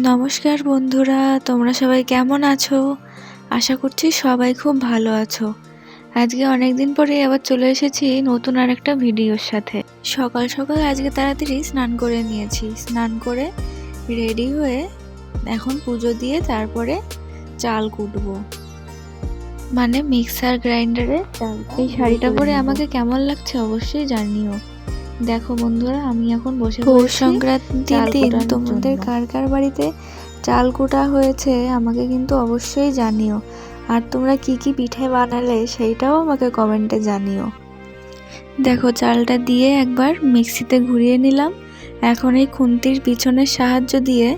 নমস্কার বন্ধুরা, তোমরা সবাই কেমন আছো? আশা করছি সবাই খুব ভালো আছো। আজকে অনেক দিন পরে আবার চলে এসেছি নতুন আর একটা ভিডিওর সাথে। সকাল সকাল আজকে তাড়াতাড়ি স্নান করে নিয়েছি। স্নান করে রেডি হয়ে এখন পুজো দিয়ে তারপরে চাল কুটবো। মানে মিক্সার গ্রাইন্ডারে চাল। এই শাড়িটা পরে আমাকে কেমন লাগছে অবশ্যই জানিও। দেখো বন্ধুরা আমি এখন বসে পৌষ পড়েছি সংক্রান্তির দিন। তোমাদের। কার কার বাড়িতে চাল কুটা হয়েছে আমাকে কিন্তু অবশ্যই জানিও। আর তোমরা কি কি পিঠে বানালে সেইটাও আমাকে কমেন্টে জানিও। দেখো চালটা দিয়ে একবার মিক্সিতে ঘুরিয়ে নিলাম। এখন এই খুন্তির পিছনের সাহায্য দিয়ে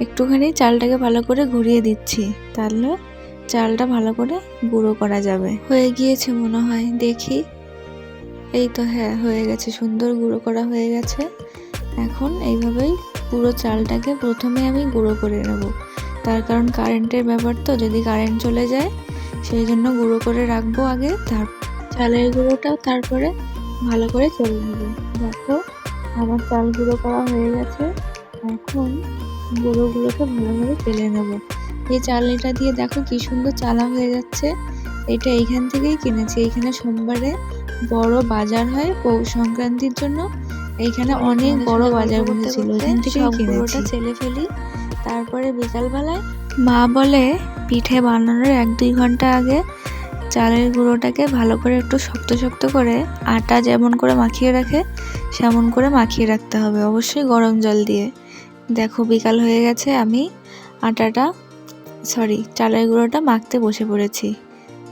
একটুখানি চালটাকে ভালো করে ঘুরিয়ে দিচ্ছি। তাহলে চালটা ভালো করে গুঁড়ো করা যাবে। হয়ে গিয়েছে মনে হয় দেখি। এই তো হ্যাঁ হয়ে গেছে, সুন্দর গুঁড়ো করা হয়ে গেছে। এখন এইভাবেই পুরো চালটাকে প্রথমে আমি গুঁড়ো করে নেব। তার কারণ কারেন্টের ব্যাপার তো, যদি কারেন্ট চলে যায়, সেই জন্য গুঁড়ো করে রাখব আগে, তার চালের গুঁড়োটাও তারপরে ভালো করে চলে নেব। দেখো, আমার চাল গুঁড়ো করা হয়ে গেছে। এখন গুঁড়োগুলোকে ভালোভাবে তেলে নেব। এই চালটা দিয়ে দেখো কি সুন্দর চালা হয়ে যাচ্ছে। এটা এইখান থেকেই কিনেছি। এইখানে সোমবারে বড় বাজার হয় পৌষ সংক্রান্তির জন্য। এইখানে অনেক বড় বাজার বসেছিল এখান থেকেই কিনেছি। ছেলে ফেলি। তারপরে বিকালবেলায় মা বলে পিঠে বানানোর এক দুই ঘণ্টা আগে চালের গুঁড়োটাকে ভালো করে একটু শক্ত শক্ত করে আটা যেমন করে মাখিয়ে রাখে সেমন করে মাখিয়ে রাখতে হবে অবশ্যই গরম জল দিয়ে। দেখো বিকাল হয়ে গেছে আমি আটাটা সরি চালের গুঁড়োটা মাখতে বসে পড়েছি।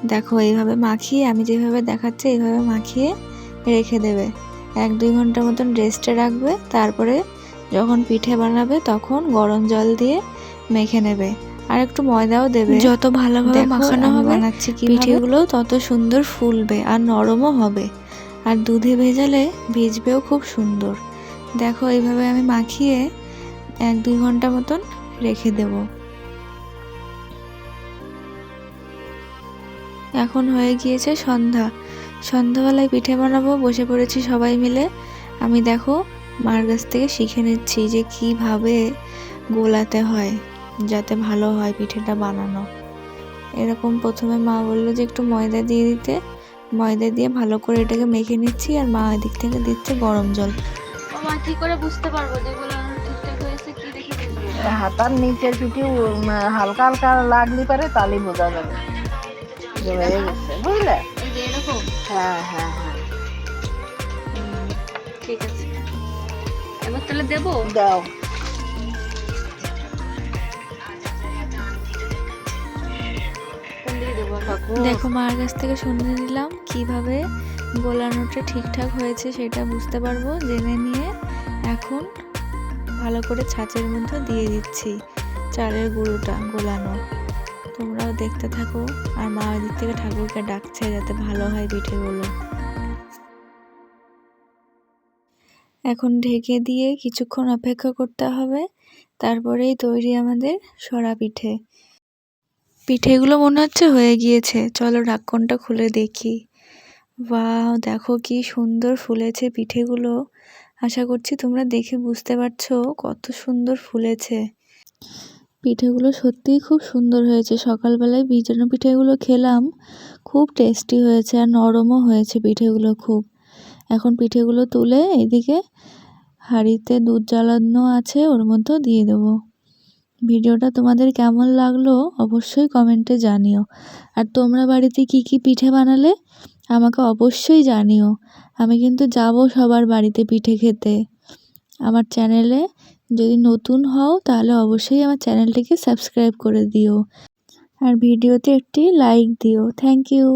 দেখো এইভাবে মাখিয়ে আমি যেভাবে দেখাচ্ছি এইভাবে মাখিয়ে রেখে দেবে। এক দুই ঘণ্টার মতন রেস্টে রাখবে তারপরে যখন পিঠে বানাবে তখন গরম জল দিয়ে মেখে নেবে। আর একটু ময়দাও দেবে। যত ভালোভাবে মাখানো হবে বানাচ্ছি কীভাবে। পিঠেগুলো তত সুন্দর ফুলবে আর নরমও হবে। আর দুধে ভেজালে ভিজবেও খুব সুন্দর। দেখো এইভাবে আমি মাখিয়ে এক দুই ঘণ্টা মতন রেখে দেবো। এখন হয়ে গিয়েছে সন্ধ্যা। সন্ধ্যাবেলায় পিঠে বানাবো বসে পড়েছি সবাই মিলে। আমি দেখো মার কাছ থেকে শিখে নিচ্ছি যে কীভাবে গোলাতে হয় যাতে ভালো হয় পিঠেটা বানানো। এরকম প্রথমে মা বলল যে একটু ময়দা দিয়ে দিতে। ময়দা দিয়ে ভালো করে এটাকে মেখে নিচ্ছি আর মা দিক থেকে দিচ্ছে গরম জল। মা কি করে বুঝতে পারব যেগুলো ঠিকঠাক হয়েছে কি দেখে হাতার নিচের পিঠে হালকা হালকা লাগলে পারে তাহলে বোঝা যাবে। যে হয়ে গেছে বুঝলে? হ্যাঁ হ্যাঁ হ্যাঁ। ঠিক আছে। এবার তাহলে দেবো? দাও। দেখো মার কাছ থেকে শুনে নিলাম কীভাবে গোলানোটা ঠিকঠাক হয়েছে সেটা বুঝতে পারব জেনে নিয়ে এখন ভালো করে ছাঁচের মধ্যে দিয়ে দিচ্ছি চালের গুঁড়োটা গোলানো। তোমরাও দেখতে থাকো। আর মা ওই দিক থেকে ঠাকুরকে ডাকছে যাতে ভালো হয় পিঠেগুলো এখন ঢেকে দিয়ে কিছুক্ষণ অপেক্ষা করতে হবে। তারপরেই তৈরি আমাদের সরা পিঠে। পিঠেগুলো মনে হচ্ছে হয়ে গিয়েছে। চলো ঢাকনটা খুলে দেখি। বা দেখো কি সুন্দর ফুলেছে পিঠেগুলো। আশা করছি তোমরা দেখে বুঝতে পারছ কত সুন্দর ফুলেছে। পিঠেগুলো সত্যিই খুব সুন্দর হয়েছে। সকালবেলায় ভিজানো পিঠেগুলো খেলাম, খুব টেস্টি হয়েছে আর নরমও হয়েছে পিঠেগুলো খুব। এখন পিঠেগুলো তুলে এদিকে হাঁড়িতে দুধ জ্বালানো আছে, ওর মধ্যে দিয়ে দেবো। ভিডিওটা তোমাদের কেমন লাগল অবশ্যই কমেন্টে জানিও। আর তোমরা বাড়িতে কি কি পিঠে বানালে আমাকে অবশ্যই জানিও। আমি কিন্তু যাব সবার বাড়িতে পিঠে খেতে। আমার চ্যানেলে। যদি নতুন হও, তাহলে অবশ্যই আমার চ্যানেলটিকে সাবস্ক্রাইব করে দিও। আর ভিডিওতে একটি লাইক দিও। Thank you.